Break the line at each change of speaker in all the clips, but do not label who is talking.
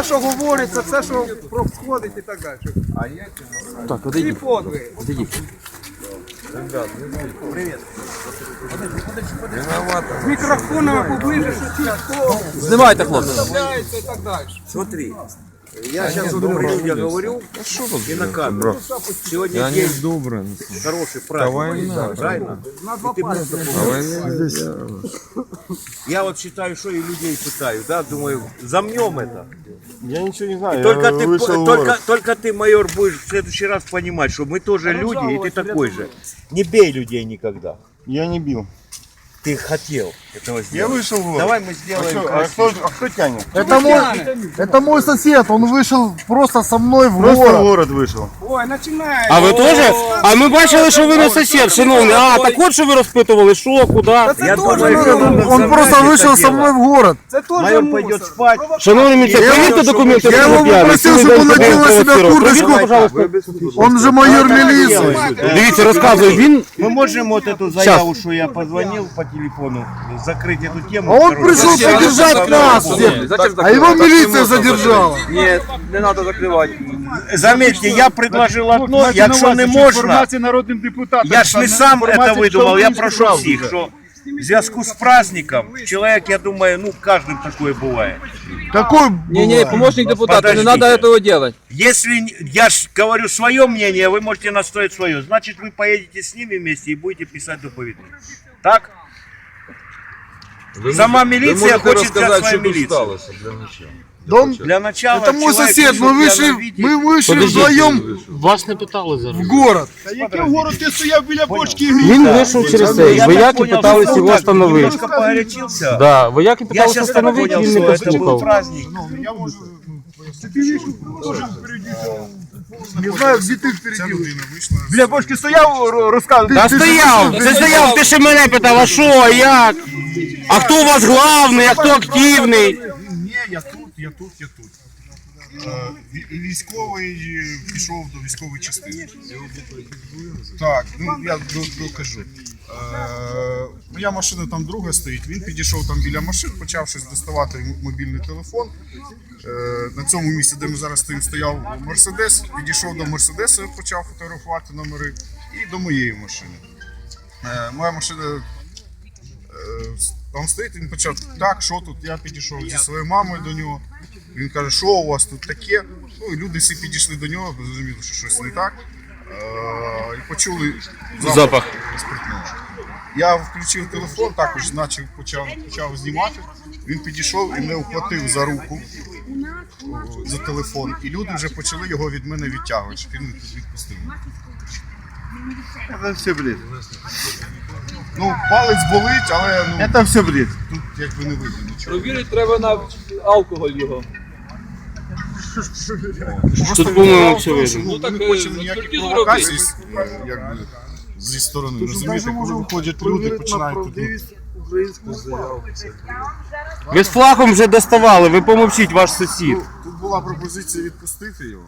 Те, що говориться, це, що проходить і так далі.
Так,
І
одійдіть.
подвиги.
Одійдіть.
З мікрофонами поближе, що чуть хто
Знімайте, хлопці.
вставляється і так далі.
Смотри, я сейчас добрым людям говорю и на камеру. Сегодня день
добре.
хороший праздник, правильно? И ты просто помнишь. Я вот считаю, что и людей пытаю, да, думаю, замнем это.
Я нічого не знаю.
Только
я
ты, только, только ты, майор, будешь в следующий раз понимать, что мы тоже люди, и ты такой же. Не бей людей никогда.
Я не бил.
Ты хотел этого
Я
сделать.
вышел в город.
Давай мы
А,
сделаем
что, а,
красиво.
кто, а кто тянет?
Это мой, это мой сосед, он вышел просто со мной в
Просто в
город.
город вышел.
Ой, починає.
А ви теж? А ми бачили, що ви не сусід, шановний. А, так от що ви розпитували, що, куди?
Я
Це
думаю,
теж
что
ну,
надо
Он
замять
просто
это
вышел со
дело.
мной в город.
Це теж
Майор
мусор.
пойдет спать.
Шановний міліція, перевірте документи,
я
що ви
його
п'яний.
попросив,
Цілий
щоб
день
він
ходив
надів на себе
квартиру.
курточку.
Перевірте, пожалуйста.
Он же майор милиции.
Дивіться, розказую, він
Мы можем вот эту заяву, что я позвонил по телефону, закрыть эту тему.
А он
Короче,
пришел содержать нас всех. А его милиция задержала.
Ні, не треба закривати.
Заметьте, я предложил одно, якщо не можна,
народним депутатам.
я ж не сам это выдумал, я прошу всіх, що в зв'язку з праздником, человек, я думаю, ну, каждым такое бывает.
Какой
Ні, ні, помощник депутата, не
Подождите.
треба цього робити.
Если н- я ж говорю свое мнение, вы можете настоять свое, значит, вы поедете с ними вместе и будете писать доповедник. Так? Сама милиция хочет взять свою милицию.
Дом?
Для начала
Это мой
человек
сосед,
пришел
мы
в
вышли,
пьяном виде.
мы вышли
Подождите.
вдвоем
Вас не питали зараз.
в город.
Та який город ти стояв біля бочки грі?
Він вийшов через цей.
Я так
Вояки
понял,
питалися
что
його
так
встановити.
Немножко погорячился.
Да, вояки
Я
питалися
сейчас так
встановити,
понял,
він
что
не
это был
послухав.
праздник.
Я можу...
Не знаю, где ты впереди.
Біля бочки стояв, ро- розказував.
Та стояв, ти стояв, ти ще мене питав, а що, а як? А хто у вас главний, а хто активний?
Ні, я тут, я тут, я тут. Е, ві- військовий е, пішов до військової частини. Так, ну я до- докажу. Е, Моя машина там друга стоїть. Він підійшов там біля машин, почав щось доставати мобільний телефон. На цьому місці, де ми зараз стоїмо, стояв Мерседес. Підійшов до Мерседеса, почав фотографувати номери і до моєї машини. Моя машина там стоїть, він почав так, що тут? Я підійшов зі своєю мамою до нього. Він каже, що у вас тут таке? Ну і люди всі підійшли до нього, зрозуміли, що щось не так. Е, і почули
Запах.
спиртного. Я включив телефон, також почав, почав, почав знімати. Він підійшов і мене ухватив за руку за телефон. І люди вже почали його від мене відтягувати, він відпустив.
Это все бред.
Ну, палець болить, але ну,
Это все бред.
тут якби не вийде нічого.
Провірити треба на алкоголь його.
Просто
Тут, по-моєму, все видно.
Ну,
ну,
так,
не
е,
хоче ніяких
експертизу
провокацій, е, якби, зі сторони. Розумієте, коли виходять люди, починають тут. ну,
Ви з флагом вже доставали, ви помовчіть, ваш сусід.
Тут була пропозиція відпустити його.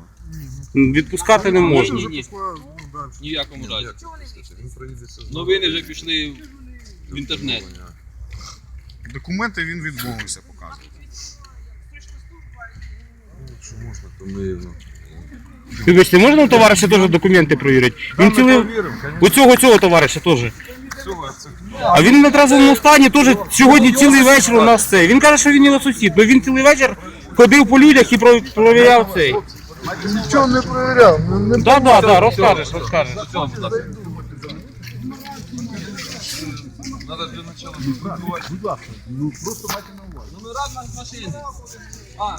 Відпускати не можна.
Ні, ні. Ні в якому разі. Новини вже пішли в інтернет.
Документи він відмовився показувати.
Вибачте, можна у товариша теж документи перевірити? Він цілий... У цього цього товариша теж. А він на тразовому стані теж сьогодні цілий вечір у нас це. Він каже, що він його сусід, бо він цілий вечір ходив по людях і провіряв цей.
Ничего не проверял. Ну, не-
Так, так, так, розкажеш, розкажеш.
Номера машини. А,